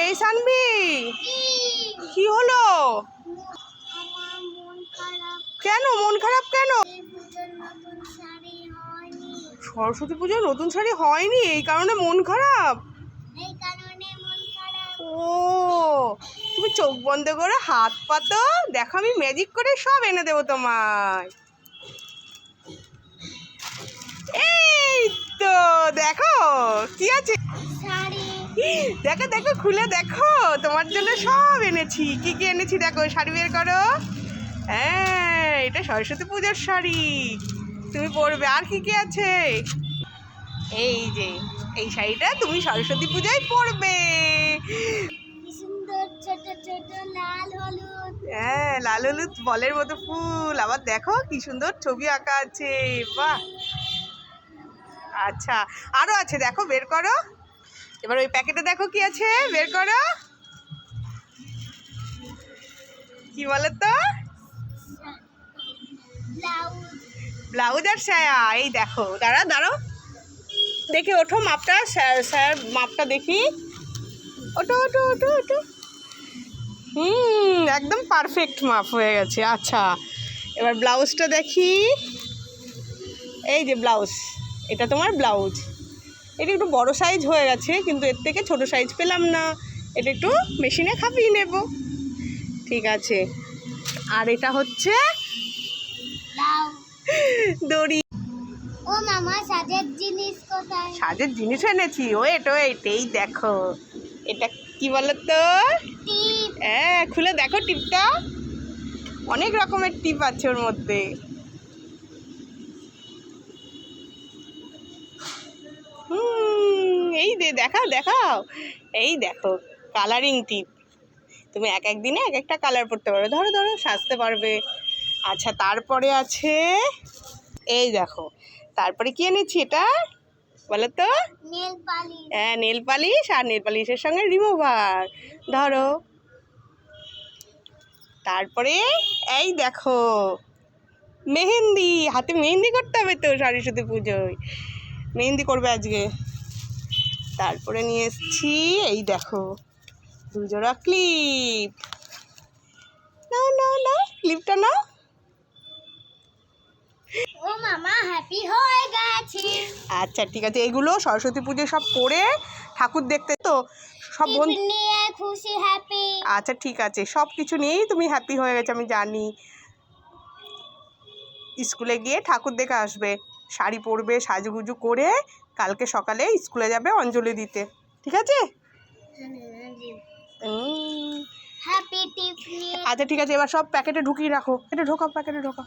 এই সানবি কি হলো? কেন? মন খারাপ কেন? সরস্বতী পুজোর নতুন শাড়ি হয়নি, এই কারণে মন খারাপ? ও, তুমি চোখ বন্ধ করে হাত পাতো দেখো আমি ম্যাজিক করে সব এনে দেবো তোমায়। এই তো, দেখো, কি আছে? দেখো দেখো খুলে দেখো। তোমার জন্য সব এনেছি। কি কি এনেছি দেখো? শাড়ি বের করো। হ্যাঁ এটা সরস্বতী পুজোর শাড়ি। তুমি পরবে। আর কি কি আছে? এই যে এই শাড়িটা তুমি সরস্বতী পূজায় পরবে। হ্যাঁ লাল হলুদ বলের মতো ফুল। আবার দেখো কি সুন্দর ছবি আঁকা আছে। বাহ! আচ্ছা আরও আছে দেখো বের করো। এবার ওই প্যাকেটে দেখো কি আছে, বের করো। কি বলো তো? ব্লাউজ আর সায়া, এই দেখো, দাঁড়া, দাঁড়ো। দেখে ওঠো মাপটা স্যার মাপটা দেখি। ওটো ওটো ওটো ওটো হুম, একদম পারফেক্ট মাপ হয়ে গেছে আচ্ছা। এবার ব্লাউজটা দেখি। এই যে ব্লাউজ, এটা তোমার ব্লাউজ। এটা একটু বড় সাইজ হয়ে গেছে কিন্তু এর থেকে ছোট সাইজ পেলাম না। এটা একটু মেশিনে খাপিয়ে নেব। ঠিক আছে। আর এটা হচ্ছে দড়ি। ও মামা সাজের জিনিস কোথায়? সাজের জিনিস এনেছি। ওয়েট ওয়েট এই দেখো। এটা কি বলো তো টিপ। হ্যাঁ খুলে দেখো টিপটা। অনেক রকমের টিপ আছে ওর মধ্যে হুম, এই দে দেখাও দেখাও। এই দেখো কালারিং টিপ তুমি এক এক দিনে এক একটা কালার পড়তে পারবে। ধরো ধরো সাজতে পারবে। আচ্ছা তারপরে আছে এই দেখো। তারপরে কি এনেছি এটা? বলো তো? হ্যাঁ নেল পালিশ আর নেল পালিশের সঙ্গে রিমুভার ধরো। তারপরে এই দেখো মেহেন্দি। হাতে মেহেন্দি করতে হবে তো সরস্বতী পুজোয়। মেহেন্দি করবে আজকে। তারপরে নিয়ে এসছি এই দেখো দুজোড়া ক্লিপ নাও নাও নাও ক্লিপটা নাও। ও মামা হ্যাপি হয়ে গেছে। আচ্ছা ঠিক আছে এগুলো সরস্বতী পুজো সব পরে ঠাকুর দেখতে তো সব বন্ধু নিয়ে খুশি হ্যাপি আচ্ছা ঠিক আছে সব কিছু নিয়েই তুমি হ্যাপি হয়ে গেছো আমি জানি। স্কুলে গিয়ে ঠাকুর দেখে আসবে। শাড়ি পরবে সাজুগুজু করে কালকে সকালে স্কুলে যাবে অঞ্জলি দিতে। ঠিক আছে? আচ্ছা ঠিক আছে এবার সব প্যাকেটে ঢুকিয়ে রাখো। এটা ঢোকাও প্যাকেটে ঢোকাও।